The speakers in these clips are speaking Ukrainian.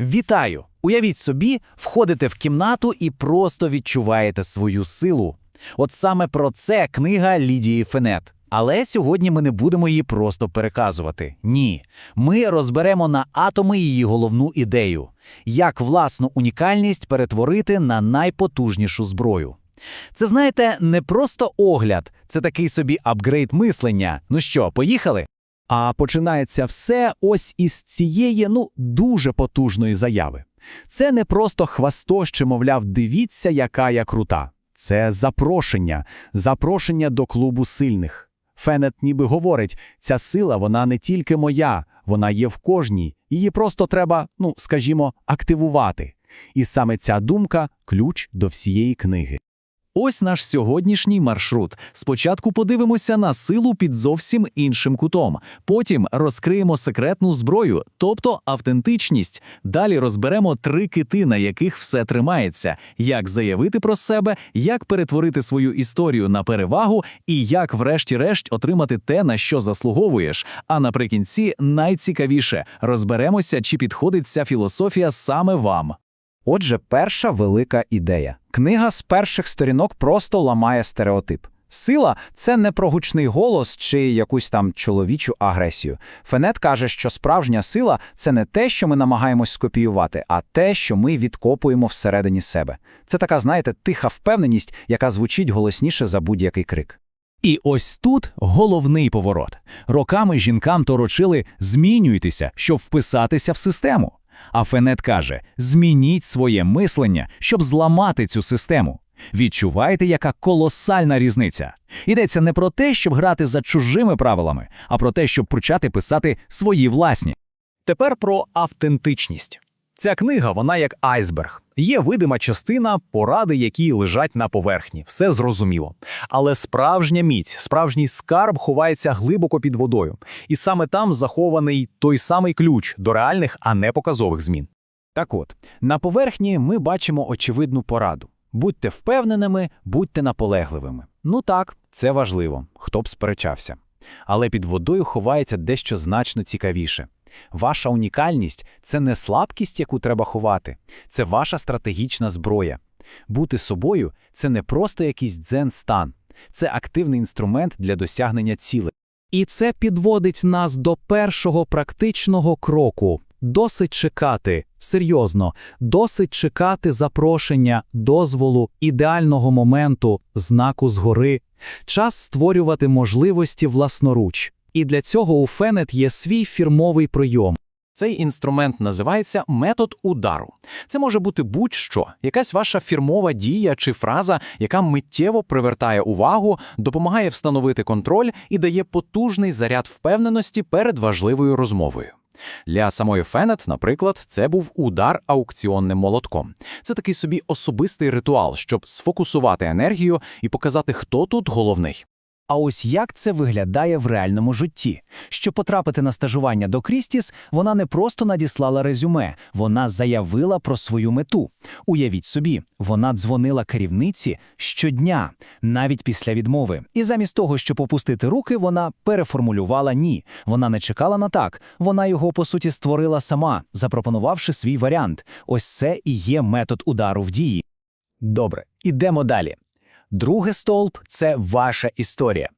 Вітаю! Уявіть собі, входите в кімнату і просто відчуваєте свою силу. От саме про це книга Лідії Фенет. Але сьогодні ми не будемо її просто переказувати. Ні, ми розберемо на атоми її головну ідею: як власну унікальність перетворити на найпотужнішу зброю. Це, знаєте, не просто огляд, це такий собі апгрейд мислення. Ну що, поїхали? А починається все ось із цієї, ну, дуже потужної заяви. Це не просто хвастоще, мовляв, дивіться, яка я крута. Це запрошення, запрошення до клубу сильних. Фенет ніби говорить, ця сила, вона не тільки моя, вона є в кожній, її просто треба, ну, скажімо, активувати. І саме ця думка – ключ до всієї книги. Ось наш сьогоднішній маршрут. Спочатку подивимося на силу під зовсім іншим кутом. Потім розкриємо секретну зброю, тобто автентичність. Далі розберемо три кити, на яких все тримається: як заявити про себе, як перетворити свою історію на перевагу, і як, врешті-решт, отримати те, на що заслуговуєш. А наприкінці найцікавіше розберемося, чи підходить ця філософія саме вам. Отже, перша велика ідея. Книга з перших сторінок просто ламає стереотип. Сила це не про гучний голос чи якусь там чоловічу агресію. Фенет каже, що справжня сила це не те, що ми намагаємось скопіювати, а те, що ми відкопуємо всередині себе. Це така, знаєте, тиха впевненість, яка звучить голосніше за будь-який крик. І ось тут головний поворот. Роками жінкам торочили «змінюйтеся, щоб вписатися в систему». А Фенет каже «змініть своє мислення, щоб зламати цю систему». Відчуваєте, яка колосальна різниця? Йдеться не про те, щоб грати за чужими правилами, а про те, щоб почати писати свої власні. Тепер про автентичність. Ця книга, вона як айсберг. Є видима частина, поради, які лежать на поверхні. Все зрозуміло. Але справжня міць, справжній скарб ховається глибоко під водою. І саме там захований той самий ключ до реальних, а не показових змін. Так от, на поверхні ми бачимо очевидну пораду. Будьте впевненими, будьте наполегливими. Ну так, це важливо, хто б сперечався. Але під водою ховається дещо значно цікавіше. Ваша унікальність це не слабкість, яку треба ховати, це ваша стратегічна зброя. Бути собою це не просто якийсь дзен-стан, це активний інструмент для досягнення цілей. І це підводить нас до першого практичного кроку. Досить чекати, серйозно, досить чекати запрошення, дозволу, ідеального моменту, знаку згори. Час створювати можливості власноруч. І для цього у Фенет є свій фірмовий прийом. Цей інструмент називається метод удару. Це може бути будь-що, якась ваша фірмова дія чи фраза, яка миттєво привертає увагу, допомагає встановити контроль і дає потужний заряд впевненості перед важливою розмовою. Для самої Фенет, наприклад, це був удар аукціонним молотком. Це такий собі особистий ритуал, щоб сфокусувати енергію і показати, хто тут головний. А ось як це виглядає в реальному житті? Щоб потрапити на стажування до Крістіс, вона не просто надіслала резюме, вона заявила про свою мету. Уявіть собі, вона дзвонила керівниці щодня, навіть після відмови. І замість того, щоб опустити руки, вона переформулювала ні. Вона не чекала на так. Вона його по суті створила сама, запропонувавши свій варіант. Ось це і є метод удару в дії. Добре, ідемо далі. Другий стовп це ваша історія.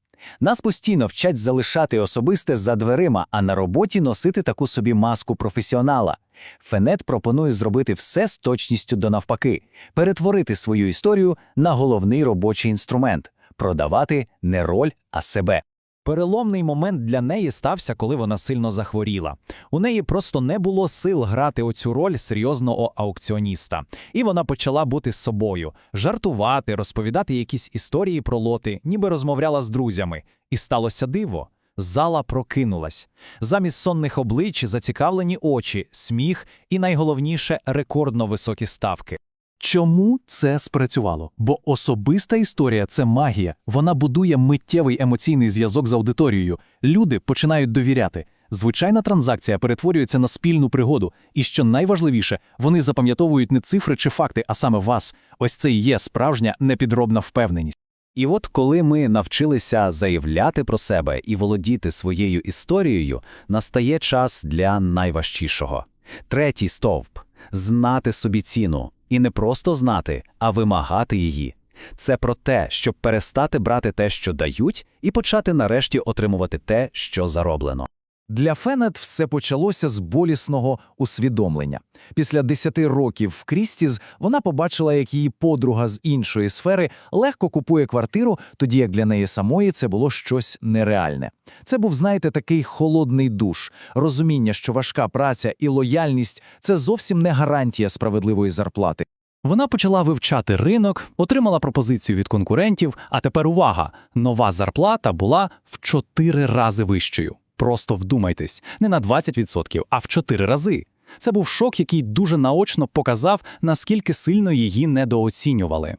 Нас постійно вчать залишати особисте за дверима, а на роботі носити таку собі маску професіонала. Фенет пропонує зробити все з точністю до навпаки, перетворити свою історію на головний робочий інструмент, продавати не роль, а себе. Переломний момент для неї стався, коли вона сильно захворіла. У неї просто не було сил грати оцю роль серйозного аукціоніста. І вона почала бути з собою, жартувати, розповідати якісь історії про лоти, ніби розмовляла з друзями. І сталося диво. Зала прокинулась. Замість сонних облич зацікавлені очі, сміх і, найголовніше, рекордно високі ставки. Чому це спрацювало? Бо особиста історія це магія. Вона будує миттєвий емоційний зв'язок з аудиторією. Люди починають довіряти. Звичайна транзакція перетворюється на спільну пригоду, і що найважливіше, вони запам'ятовують не цифри чи факти, а саме вас. Ось це і є справжня непідробна впевненість. І от коли ми навчилися заявляти про себе і володіти своєю історією, настає час для найважчішого. Третій стовп знати собі ціну. І не просто знати, а вимагати її. Це про те, щоб перестати брати те, що дають, і почати нарешті отримувати те, що зароблено. Для Фенет все почалося з болісного усвідомлення. Після 10 років в Крістіз вона побачила, як її подруга з іншої сфери легко купує квартиру, тоді як для неї самої це було щось нереальне. Це був, знаєте, такий холодний душ, розуміння, що важка праця і лояльність це зовсім не гарантія справедливої зарплати. Вона почала вивчати ринок, отримала пропозицію від конкурентів, а тепер увага! Нова зарплата була в 4 рази вищою. Просто вдумайтесь, не на 20%, а в 4 рази. Це був шок, який дуже наочно показав, наскільки сильно її недооцінювали.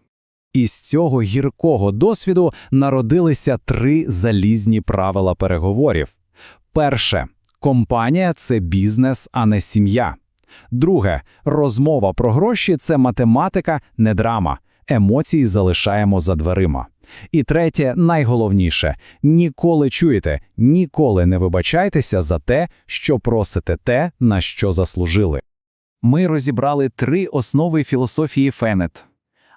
Із цього гіркого досвіду народилися три залізні правила переговорів. Перше компанія це бізнес, а не сім'я. Друге розмова про гроші це математика, не драма. Емоції залишаємо за дверима. І третє, найголовніше ніколи чуєте, ніколи не вибачайтеся за те, що просите те, на що заслужили. Ми розібрали три основи філософії Фенет.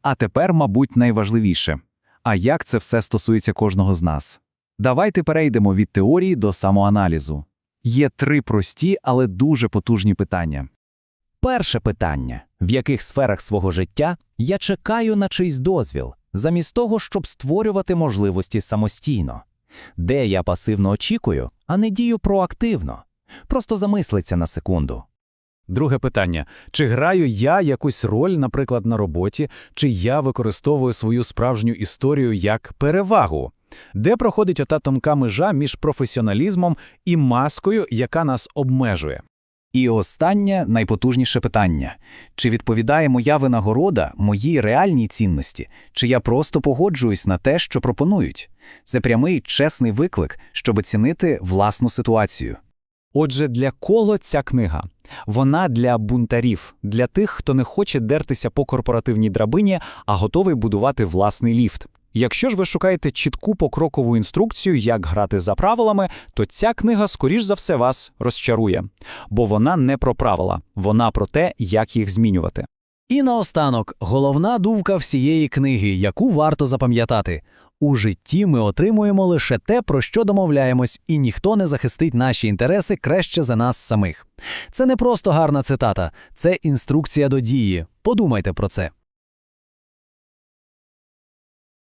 А тепер, мабуть, найважливіше. А як це все стосується кожного з нас? Давайте перейдемо від теорії до самоаналізу. Є три прості, але дуже потужні питання. Перше питання: в яких сферах свого життя я чекаю на чийсь дозвіл, замість того, щоб створювати можливості самостійно? Де я пасивно очікую, а не дію проактивно? Просто замислиться на секунду. Друге питання: чи граю я якусь роль, наприклад, на роботі, чи я використовую свою справжню історію як перевагу? Де проходить ота тонка межа між професіоналізмом і маскою, яка нас обмежує? І останнє найпотужніше питання: чи відповідає моя винагорода моїй реальній цінності, чи я просто погоджуюсь на те, що пропонують? Це прямий чесний виклик, щоб оцінити власну ситуацію. Отже, для кого ця книга? Вона для бунтарів, для тих, хто не хоче дертися по корпоративній драбині, а готовий будувати власний ліфт. Якщо ж ви шукаєте чітку покрокову інструкцію, як грати за правилами, то ця книга, скоріш за все, вас розчарує. Бо вона не про правила, вона про те, як їх змінювати. І наостанок, головна думка всієї книги, яку варто запам'ятати. У житті ми отримуємо лише те, про що домовляємось, і ніхто не захистить наші інтереси краще за нас самих. Це не просто гарна цитата, це інструкція до дії. Подумайте про це.